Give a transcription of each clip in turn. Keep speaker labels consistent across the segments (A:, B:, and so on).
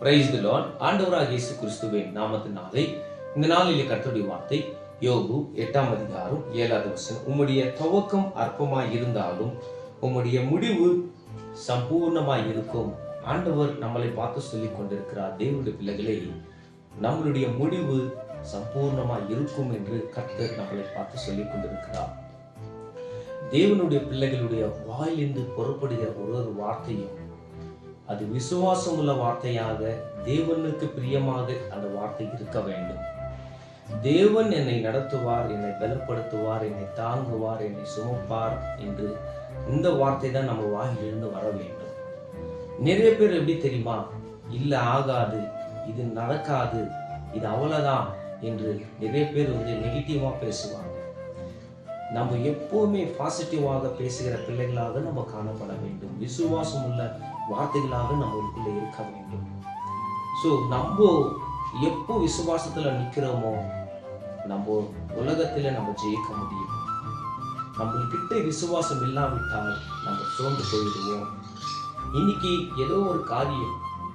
A: Praise the ஆண்டவராக இயேசு கிறிஸ்துவின் நாமத்தினாலே இந்த நாளிலே கர்த்தருடைய வார்த்தை யோகு எட்டாம் அதிகாரம் ஏழாவது வசனம். உம்முடைய துவக்கம் அற்பமாய் இருந்தாலும் உம்முடைய முடிவு சம்பூர்ணமாய் இருக்கும் ஆண்டவர் நம்மளை பார்த்து சொல்லி கொண்டிருக்கிறார் தேவனுடைய பிள்ளைகளே நம்மளுடைய முடிவு சம்பூர்ணமாய் இருக்கும் என்று கர்த்தர் நம்மளை பார்த்து சொல்லிக் கொண்டிருக்கிறார் தேவனுடைய பிள்ளைகளுடைய வாயிலிருந்து புறப்படுகிற ஒரு ஒரு வார்த்தையும் அது விசுவாசம் உள்ள வார்த்தையாக தேவனுக்கு பிரியமாக அந்த வார்த்தை இருக்க வேண்டும். தேவன் என்னை நடத்துவார் என்னை பலப்படுத்துவார் என்னை தாங்குவார் என்னை சுமப்பார் என்று இந்த வார்த்தை தான் நம்ம வாயிலிருந்து வர வேண்டும். நிறைய பேர் எப்படி தெரியுமா? இல்ல ஆகாது இது நடக்காது இது அவ்வளவுதான் என்று நிறைய பேர் வந்து நெகட்டிவா பேசுவாங்க. நம்ம எப்போவுமே பாசிட்டிவாக பேசுகிற பிள்ளைகளாக நம்ம காணப்பட வேண்டும். விசுவாசம் உள்ள வார்த்தைகளாக நம்மளுக்குள்ள இருக்க வேண்டும். ஸோ நம்ம எப்போ விசுவாசத்துல நிக்கிறோமோ நம்ம உலகத்துல நம்ம ஜெயிக்க முடியும். நம்மள்கிட்ட விசுவாசம் இல்லாவிட்டால் நம்ம சோர்ந்து போயிடுவோம். இன்னைக்கு ஏதோ ஒரு காரியம்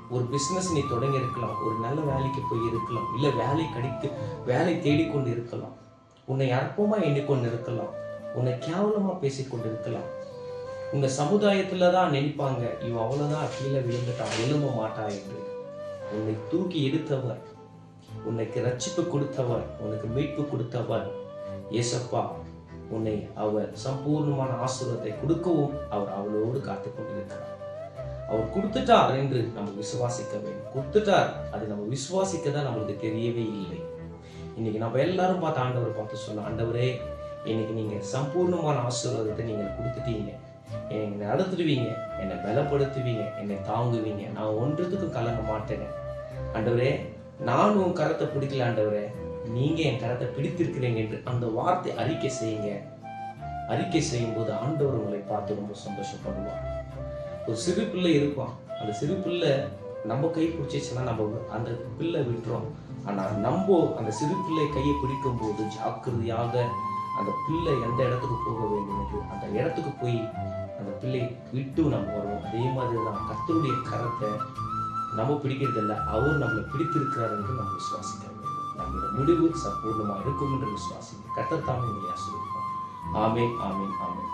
A: ஒரு பிசினஸ் நீ தொடங்கி இருக்கலாம் ஒரு நல்ல வேலைக்கு போய் இருக்கலாம் இல்லை வேலை கிடைத்து வேலை தேடிக்கொண்டு இருக்கலாம். உன்னை அற்பமாக எண்ணிக்கொண்டிருக்கலாம். உன்னை கேவலமாக பேசிக்கொண்டிருக்கலாம். இருக்கலாம் சமுதாயத்தில் தான் நினைப்பாங்க இவன் அவ்வளோதான் கீழே விழுந்துட்டான் எழும்ப மாட்டா என்று. உன்னை தூக்கி எடுத்தவர் உனக்கு ரட்சிப்பு கொடுத்தவர் உனக்கு மீட்பு கொடுத்தவர் ஏசப்பா. உன்னை அவர் சம்பூர்ணமான ஆசீர்வாதத்தை கொடுக்கவும் அவர் அவளோடு காத்து கொண்டிருக்கிறார். அவர் கொடுத்துட்டார் என்று நம்ம விசுவாசிக்க வேண்டும். கொடுத்துட்டார் அதை நம்ம விசுவாசிக்க தான் நம்மளுக்கு தெரியவே இல்லை. இன்னைக்கு நம்ம எல்லாரும் பார்த்து ஆண்டவரை பார்த்து சொல்லலாம் ஆண்டவரே இன்னைக்கு நீங்க சம்பூர்ணமான ஆசீர்வாதத்தை நீங்க கொடுத்துட்டீங்க. என்னை நடத்துடுவீங்க என்னை பலப்படுத்துவீங்க என்னை தாங்குவீங்க. நான் ஒன்றத்துக்கும் கலங்க மாட்டேங்க. ஆண்டவரே நானும் உன் கரத்தை பிடிக்கல ஆண்டவரே. நீங்க என் கரத்தை பிடித்திருக்கிறீங்க என்று அந்த வார்த்தை அறிக்கை செய்யுங்க. அறிக்கை செய்யும் போது ஆண்டவர் உங்களை பார்த்து ரொம்ப சந்தோஷப்படுவார். ஒரு சிறு பிள்ளை இருப்பான் அந்த சிறு பிள்ளை நம்ம கை பிடிச்சிச்சுன்னா நம்ம அந்த பிள்ளை விட்டுறோம் ஆனால் நம்ம அந்த சிறு பிள்ளை கையை பிடிக்கும் போது ஜாக்கிரதையாக அந்த பிள்ளை எந்த இடத்துக்கு போக வேண்டும் என்று அந்த இடத்துக்கு போய் அந்த பிள்ளை விட்டு நம்ம வரும் அதே மாதிரி தான் கத்தருடைய கரத்தை நம்ம பிடிக்கிறதில்ல அவர் நம்மளை பிடித்திருக்கிறார் என்று நம்ம விசுவாசிக்க வேண்டும். நம்மளோட முடிவு சம்பூர்ணமாக இருக்கும் என்று விசுவாசிக்க கத்தத்தாமே தாமே உங்களை ஆசீர்வதிப்பார். ஆமேன்.